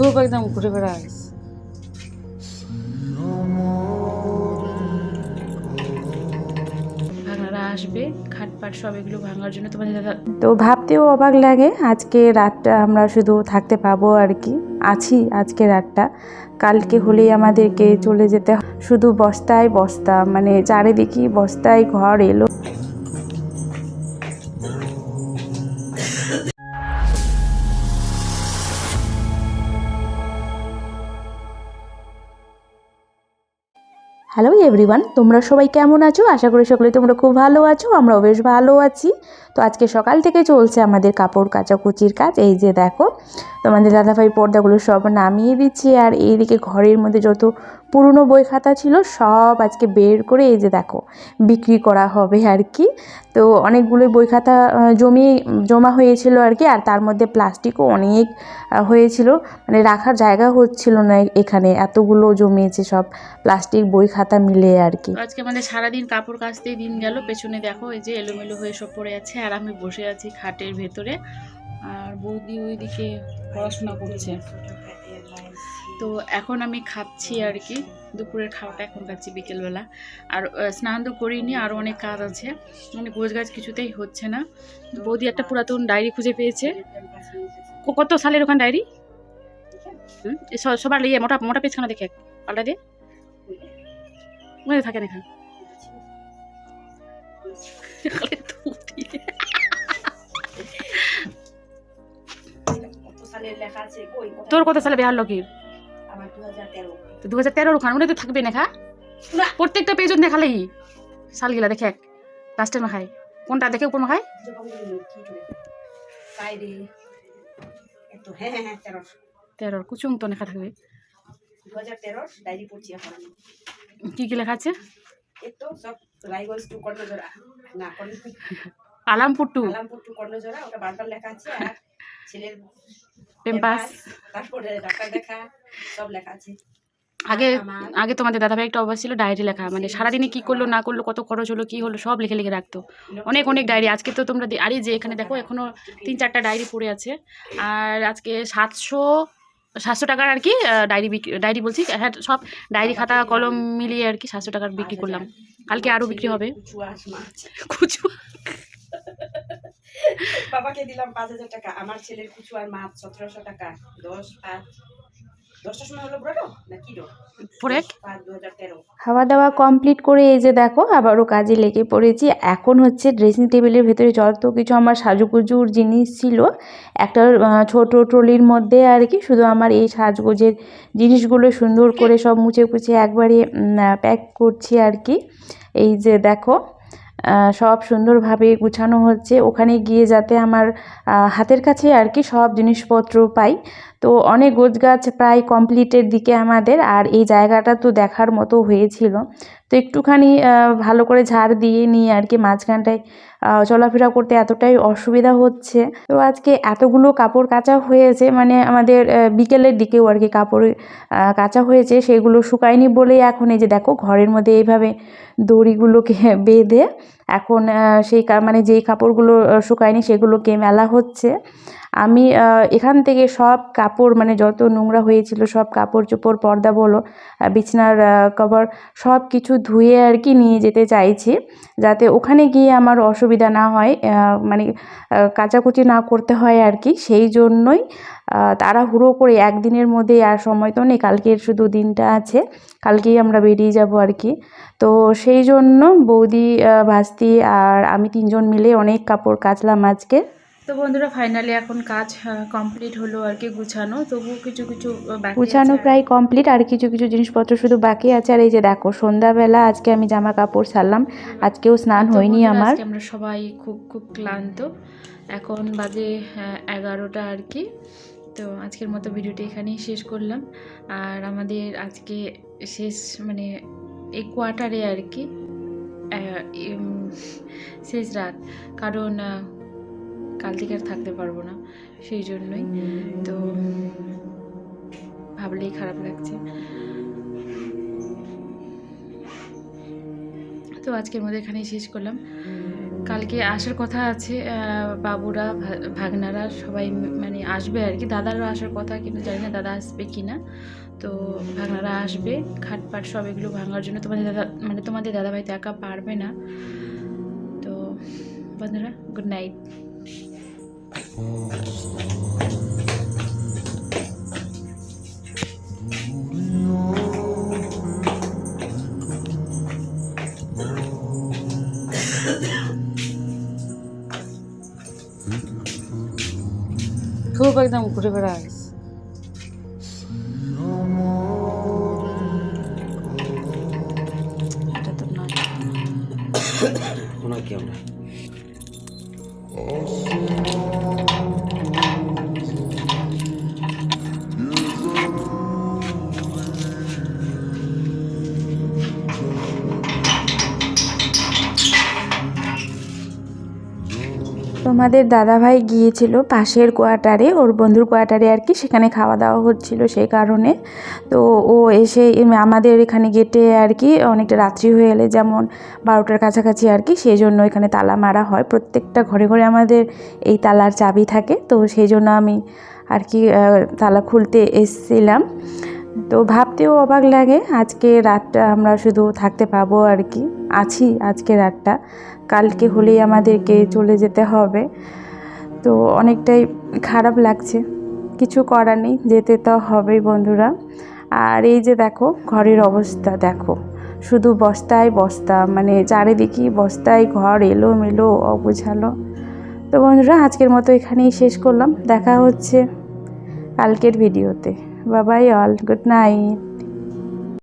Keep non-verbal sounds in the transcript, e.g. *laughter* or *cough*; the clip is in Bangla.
খুব একদম ঘুরে বেড়াস ভাঙারা আসবে খাটপাট সব এগুলো ভাঙার জন্য তোমাদের দাদা তো ভাবতেও অবাক লাগে আজকে রাতটা আমরা শুধু থাকতে পাবো আর কি। আছি আজকে রাতটা। কালকে হলেই আমাদেরকে চলে যেতে হয়। শুধু বস্তায় বস্তা মানে চারিদিকে বস্তায় ঘর এলো। হ্যালো এভরিওয়ান তোমরা সবাই কেমন আছো? আশা করি সকলে তোমরা খুব ভালো আছো, আমরাও বেশ ভালো আছি। তো আজকে সকাল থেকে চলছে আমাদের কাপড় কাচাকুচির কাজ, এই যে দেখো, তোমাদের দাদাভাই পর্দাগুলো সব নামিয়ে দিচ্ছি, আর এইদিকে ঘরের মধ্যে যত পুরনো বই খাতা ছিল, সব আজকে বের করে এই যে দেখো, বিক্রি করা হবে আর কি। তো অনেকগুলো বই খাতা জমিয়ে জমা হয়েছিল আর কি, আর তার মধ্যে প্লাস্টিকও অনেক হয়েছিল। মানে রাখার জায়গা হচ্ছিল না এখানে, এতগুলো জমিয়েছে সব প্লাস্টিক বই খাতা মিলে আর কি। আজকে আমাদের সারাদিন কাপড় কাচতেই দিন গেল, পেছনে দেখো এই যে এলোমেলো হয়ে সব পড়ে আছে, আর আমি বসে আছি খাটের ভেতরে, আর বৌদি ওইদিকে পড়াশোনা করছে। তো এখন আমি খাচ্ছি আর কি। দুপুরের খাওয়াটা এখন খাচ্ছি বিকেলবেলা। আর স্নান তো করিনি আরও অনেক কাজ আছে। মানে গোছ গাছ কিছুতেই হচ্ছে না। বৌদি একটা পুরাতন ডায়েরি খুঁজে পেয়েছে। ক- কত সালের ওখানে ডায়েরি? সবার ইয়ে মোটা মোটা পেজখানা দেখে পাল্টা দিয়ে মনে থাকে না এখানে। তোর কত সালে বিহার লোকের দু হাজার তেরোর ওখানে মনে তো থাকবে না। খা প্রত্যেকটা পেজ দেখালেই সালগিলা দেখে এক। লাস্টের মাখায়। কোনটা দেখে উপর মাখায়? হ্যাঁ হ্যাঁ হ্যাঁ তেরো তেরোর কুচুং তো লেখা থাকবে। কি কি লেখা আছে? আলামপুর টু। আলামপুর টু কর্ণজোড়া ওটা বারবার লেখা আছে আর ছেলের পেম্পাস সব লেখা আছে। আগে আগে তোমাদের দাদাভাই একটা অভ্যাস ছিল ডায়েরি লেখা মানে সারাদিনে কি করল না করল কত খরচ হলো কি হলো সব লিখে লিখে রাখতো। অনেক অনেক ডায়েরি আজকে তো তোমরা আরে যে এখানে দেখো এখনও তিন চারটা ডায়েরি পড়ে আছে। আর আজকে সাতশো সাতশো টাকার আর কি ডায়েরি বিক্রি ডায়েরি বলছি হ্যাঁ সব ডায়েরি খাতা কলম মিলিয়ে আর কি সাতশো টাকার বিক্রি করলাম। কালকে আরও বিক্রি হবে। কুচুয়া বাবাকে দিলাম পাঁচ হাজার টাকা আমার ছেলের কুচুয়ার মাছ সতেরোশো টাকা। দশ পাঁচ খাওয়া দাওয়া কমপ্লিট করে এই যে দেখো আবারও কাজে লেগে পড়েছি। এখন হচ্ছে ড্রেসিং টেবিলের ভেতরে যত কিছু আমার সাজুগুজুর জিনিস ছিল একটা ছোট ট্রলির মধ্যে আর কি শুধু আমার এই সাজগোজের জিনিসগুলো সুন্দর করে সব মুছে কুছে একবারে প্যাক করছি আর কি। এই যে দেখো সব সুন্দরভাবে গুছানো হচ্ছে। ওখানে গিয়ে যাতে আমার হাতের কাছে আর কি সব জিনিসপত্র পাই। তো অনেক গোছগাছ প্রায় কমপ্লিটের দিকে আমাদের আর এই জায়গাটা তো দেখার মতো হয়েছিল। তো একটুখানি ভালো করে ঝাড় দিয়ে নিয়ে আর কি মাঝখানটায় চলাফেরা করতে এতটাই অসুবিধা হচ্ছে। তো আজকে এতগুলো কাপড় কাচা হয়েছে মানে আমাদের বিকেলের দিকেও আর কি কাপড় কাঁচা হয়েছে, সেগুলো শুকায়নি বলেই এখন এই যে দেখো ঘরের মধ্যে এইভাবে দড়িগুলোকে *laughs* বেঁধে এখন সেই মানে যেই কাপড়গুলো শুকায়নি সেগুলোকে মেলা হচ্ছে। আমি এখান থেকে সব কাপড় মানে যত নোংরা হয়েছিল, সব কাপড় চোপড় পর্দা বলো বিছনার কভার, সব কিছু ধুয়ে আর কি নিয়ে যেতে চাইছি, যাতে ওখানে গিয়ে আমার অসুবিধা না হয় মানে কাচাকুচি না করতে হয় আর কি, সেই জন্যই তাড়াহুড়ো করে একদিনের মধ্যে আর সময় তো নেই, কালকের শুধু দিনটা আছে, কালকেই আমরা বেরিয়ে যাব আর কি। তো সেই জন্য বৌদি ভাস্তি আর আমি তিনজন মিলে অনেক কাপড় কাচলাম আজকে। তো বন্ধুরা ফাইনালি এখন কাজ কমপ্লিট হলো আর কি গুছানো। তবু কিছু কিছু বাকি গুছানো প্রায় কমপ্লিট আর কিছু কিছু জিনিসপত্র শুধু বাকি আছে। আর এই যে দেখো সন্ধ্যাবেলা আজকে আমি জামা কাপড় সারলাম। আজকেও স্নান হয়নি আমার। আজকে আমরা সবাই খুব খুব ক্লান্ত। এখন বাজে এগারোটা আর কি। তো আজকের মতো ভিডিওটি এখানেই শেষ করলাম। আর আমাদের আজকে শেষ মানে এই কোয়ার্টারে আর কি শেষ রাত। কারণ কাল থেকে আর থাকতে পারব না, সেই জন্যই তো ভাবলেই খারাপ লাগছে। তো আজকের মধ্যে এখানেই শেষ করলাম। কালকে আসার কথা আছে বাবুরা ভাগনারা সবাই মানে আসবে আর কি। দাদারও আসার কথা, কিন্তু জানি না দাদা আসবে কি না তো ভাগনারা আসবে খাটপাট সব এগুলো ভাঙার জন্য। তোমাদের দাদা মানে তোমাদের দাদাভাই তো একা পারবে না। তো বন্ধুরা গুড নাইট খুব একদম ঘুরে বেড়াস এটা তো নয় মনে হয় কেউ না তোমাদের দাদাভাই গিয়েছিল পাশের কোয়ার্টারে, ওর বন্ধুর কোয়ার্টারে আর কি, সেখানে খাওয়া দাওয়া হচ্ছিল সেই কারণে। তো ও এসে আমাদের এখানে গেটে আর কি অনেকটা রাত্রি হয়ে গেলে যেমন বারোটার কাছাকাছি আর কি সেই জন্য এখানে তালা মারা হয়। প্রত্যেকটা ঘরে ঘরে আমাদের এই তালার চাবি থাকে, তো সেই জন্য আমি আর কি তালা খুলতে এসেছিলাম। তো ভাবতেও অবাক লাগে, আজকে রাতটা আমরা শুধু থাকতে পাবো আর কি, আছি আজকে রাতটা। কালকে হলেই আমাদেরকে চলে যেতে হবে। তো অনেকটাই খারাপ লাগছে। কিছু করার নেই, যেতে তো হবেই বন্ধুরা। আর এই যে দেখো, ঘরের অবস্থা দেখো। শুধু বস্তায় বস্তা মানে চারিদিকে বস্তায় ঘর এলো মেলো অগুছালো। তো বন্ধুরা, আজকের মতো এখানেই শেষ করলাম। দেখা হচ্ছে কালকের ভিডিওতে। বাবাই অল, গুড নাইট।